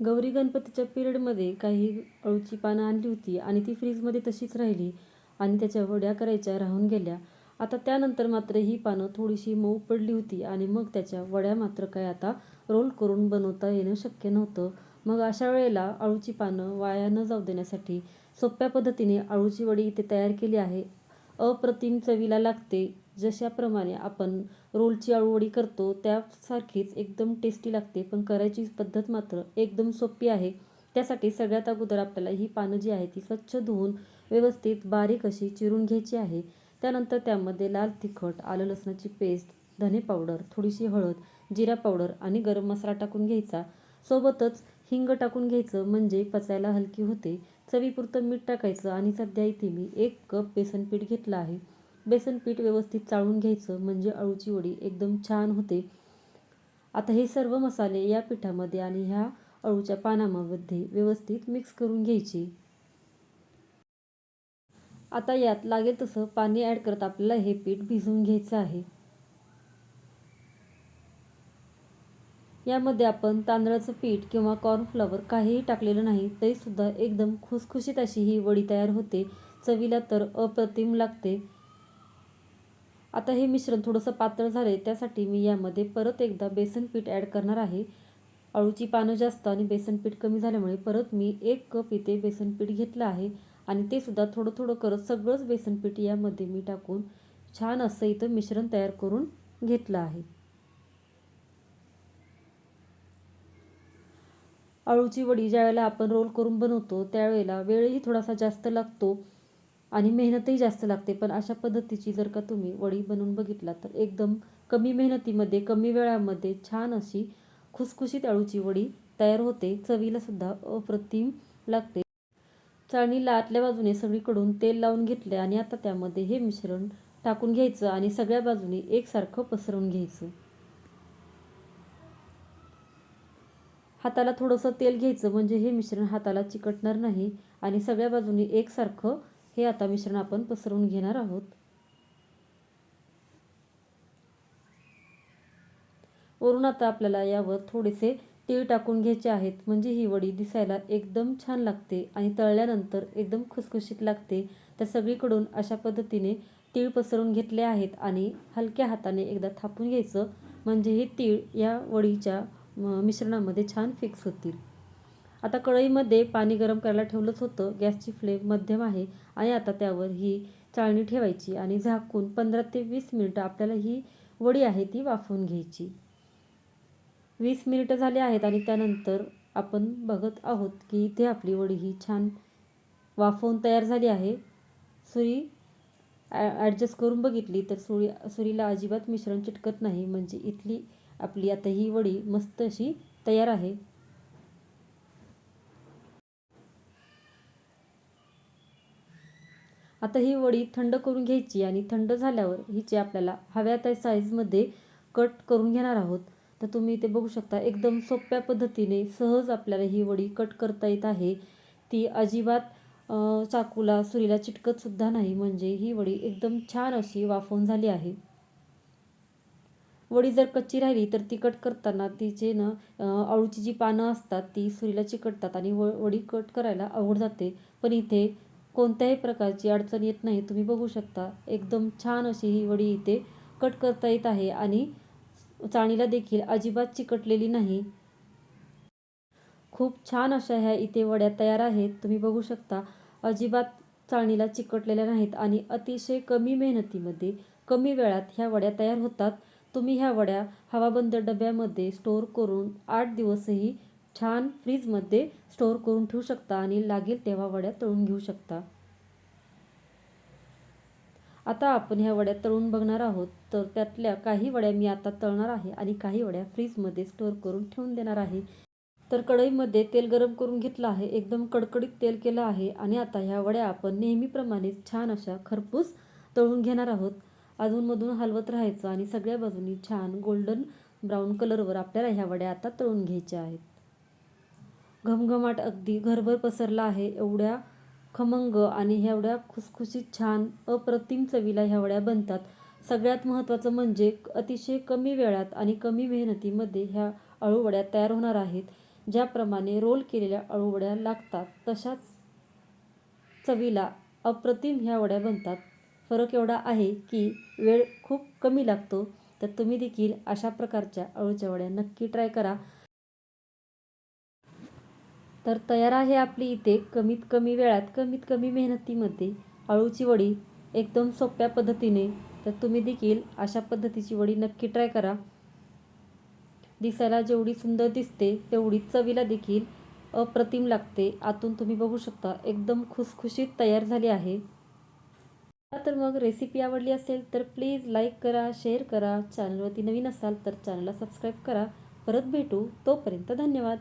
गौरी गणपतीच्या पिरियडमध्ये काही अळूची पानं आणली होती आणि ती फ्रीजमध्ये तशीच राहिली आणि त्याच्या वड्या करायच्या राहून गेल्या. आता त्यानंतर मात्र ही पानं थोडीशी मऊ पडली होती आणि मग त्याच्या वड्या मात्र काय आता रोल करून बनवता येणं शक्य नव्हतं. मग अशा वेळेला अळूची पानं वाया न जाऊ देण्यासाठी सोप्या पद्धतीने अळूची वडी इथे तयार केली आहे. अप्रतिम चवीला लागते. जशाप्रमाणे आपण रोलची आळूवडी करतो त्यासारखीच एकदम टेस्टी लागते. पण करायची पद्धत मात्र एकदम सोपी आहे. त्यासाठी सगळ्यात अगोदर आपल्याला ही पानं जी आहे ती स्वच्छ धुवून व्यवस्थित बारीक अशी चिरून घ्यायची आहे. त्यानंतर त्यामध्ये लाल तिखट आलं लसणाची पेस्ट धने पावडर थोडीशी हळद जिरा पावडर आणि गरम मसाला टाकून घ्यायचा. सोबतच हिंग टाकून घ्यायचं म्हणजे पचायला हलकी होते. चवीपुरतं मीठ टाकायचं आणि सध्या इथे मी एक कप बेसन पीठ घेतलं आहे. बेसन पीठ व्यवस्थित चाळून घ्यायचं म्हणजे अळूची वडी एकदम छान होते. आता हे सर्व मसाले या पिठामध्ये आणि ह्या अळूच्या पानामध्ये व्यवस्थित मिक्स करून घ्यायची. आता यात लागेल तसं पाणी ॲड करत आपल्याला हे पीठ भिजवून घ्यायचं आहे. यामध्ये आपण तांदळाचं पीठ किंवा कॉर्नफ्लॉवर काहीही टाकलेलं नाही तरीसुद्धा एकदम खुसखुशीत अशी ही वडी तयार होते. चवीला तर अप्रतिम लागते. आता हे मिश्रण थोडंसं पातळ झाले त्यासाठी मी यामध्ये परत एकदा बेसन पीठ ॲड करणार आहे. अळूची पानं जास्त आणि बेसन पीठ कमी झाल्यामुळे परत मी एक कप इथे बेसन पीठ घेतलं आहे आणि ते सुद्धा थोडं थोडं करत सगळंच बेसन पीठ यामध्ये मी टाकून छान असं इथं मिश्रण तयार करून घेतलं आहे. अळूची वडी ज्यावेळेला आपण रोल करून बनवतो त्यावेळेला वेळही थोडासा जास्त लागतो. आणि मेहनतही जास्त लागते. पण अशा पद्धतीची जर का तुम्ही वडी बनवून बघितला तर एकदम कमी मेहनतीमध्ये कमी वेळामध्ये छान अशी खुसखुशीत अळूची वडी तयार होते. चवीलासुद्धा अप्रतिम लागते. चाळणीला आतल्या बाजूने सगळीकडून तेल लावून घेतले आणि आता त्यामध्ये हे मिश्रण टाकून घ्यायचं आणि सगळ्या बाजूने एकसारखं पसरवून घ्यायचं. हाताला थोडंसं तेल घ्यायचं म्हणजे हे मिश्रण हाताला चिकटणार नाही आणि सगळ्या बाजूने एकसारखं हे आता मिश्रण आपण पसरवून घेणार आहोत. वरून आता आपल्याला यावर थोडेसे तीळ टाकून घ्यायचे आहेत. म्हणजे ही वडी दिसायला एकदम छान लागते आणि तळल्यानंतर एकदम खुसखुशीत लागते. तर सगळीकडून अशा पद्धतीने तीळ पसरवून घेतले आहेत आणि हलक्या हाताने एकदा थापून घ्यायचं. म्हणजे हे तीळ या वडीच्या मिश्रणामध्ये छान फिक्स होतील. आता कढईमध्ये पाणी गरम करायला ठेवलंच होतं. गॅसची फ्लेम मध्यम आहे आणि आता त्यावर ही चाळणी ठेवायची आणि झाकून पंधरा ते वीस मिनटं आपल्याला ही वडी आहे ती वाफवून घ्यायची. वीस मिनिटं झाली आहेत आणि त्यानंतर आपण बघत आहोत की इथे आपली वडी ही छान वाफवून तयार झाली आहे. सुरी ॲडजस्ट करून बघितली तर सुरी सुरीला अजिबात मिश्रण चिटकत नाही. म्हणजे इथली आपली आता ही वडी मस्त अशी तयार आहे. आता ही वडी थंड करून घ्यायची आणि थंड झाल्यावर हिचे आपल्याला हव्या त्या साईजमध्ये कट करून घेणार आहोत. तर तुम्ही इथे बघू शकता एकदम सोप्या पद्धतीने सहज आपल्याला ही वडी कट करता येत आहे. ती अजिबात चाकूला सुरीला चिटकतसुद्धा नाही. म्हणजे ही वडी एकदम छान अशी वाफवून झाली आहे. वडी जर कच्ची राहिली तर ती कट करताना तिचे ना अळूची जी पानं असतात ती सुरीला चिकटतात आणि व वडी कट करायला अवघड जाते. पण इथे कोणत्याही प्रकारची अडचण येत नाही. तुम्ही बघू शकता एकदम छान अशी ही वडी इथे कट करता येत आहे आणि चाळणीला देखील अजिबात चिकटलेली नाही. खूप छान अशा ह्या इथे वड्या तयार आहेत. तुम्ही बघू शकता अजिबात चाळणीला चिकटलेल्या नाहीत आणि अतिशय कमी मेहनतीमध्ये कमी वेळात ह्या वड्या तयार होतात. तुम्ही ह्या वड्या हवाबंद डब्यामध्ये स्टोअर करून आठ दिवसही छान फ्रीजमध्ये स्टोअर करून ठेवू शकता आणि लागेल तेव्हा वड्या तळून घेऊ शकता. आता आपण ह्या वड्या तळून बघणार आहोत. तर त्यातल्या काही वड्या मी आता तळणार आहे आणि काही वड्या फ्रीजमध्ये स्टोअर करून ठेवून देणार आहे. तर कढईमध्ये तेल गरम करून घेतलं आहे. एकदम कडकडीत तेल केलं आहे आणि आता ह्या वड्या आपण नेहमीप्रमाणे छान अशा खरपूस तळून घेणार आहोत. अधूनमधून हलवत राहायचं आणि सगळ्या बाजूनी छान गोल्डन ब्राऊन कलरवर आपल्याला ह्या वड्या आता तळून घ्यायच्या आहेत. घमघमाट अगदी घरभर पसरला आहे. एवढ्या खमंग आणि एवढ्या खुसखुशीत छान अप्रतिम चवीला ह्या वड्या बनतात. सगळ्यात महत्त्वाचं म्हणजे अतिशय कमी वेळात आणि कमी मेहनतीमध्ये ह्या अळूवड्या तयार होणार आहेत. ज्याप्रमाणे रोल केलेल्या अळूवड्या लागतात तशाच चवीला अप्रतिम ह्या वड्या बनतात. फरक एवढा आहे की वेळ खूप कमी लागतो. तर तुम्ही देखील अशा प्रकारच्या अळूच्या वड्या नक्की ट्राय करा. तर तयार आहे आपली इथे कमीत कमी वेळात कमीत कमी मेहनतीमध्ये अळूची वडी एकदम सोप्या पद्धतीने. तर तुम्ही देखील अशा पद्धतीची वडी नक्की ट्राय करा. दिसायला जेवढी सुंदर दिसते तेवढी चवीला देखील अप्रतिम लागते. आतून तुम्ही बघू शकता एकदम खुसखुशीत तयार झाली आहे. तर मग रेसिपी आवडली असेल तर प्लीज लाईक करा शेअर करा. चॅनलवरती नवीन असाल तर चॅनलला सबस्क्राईब करा. परत भेटू. तोपर्यंत धन्यवाद.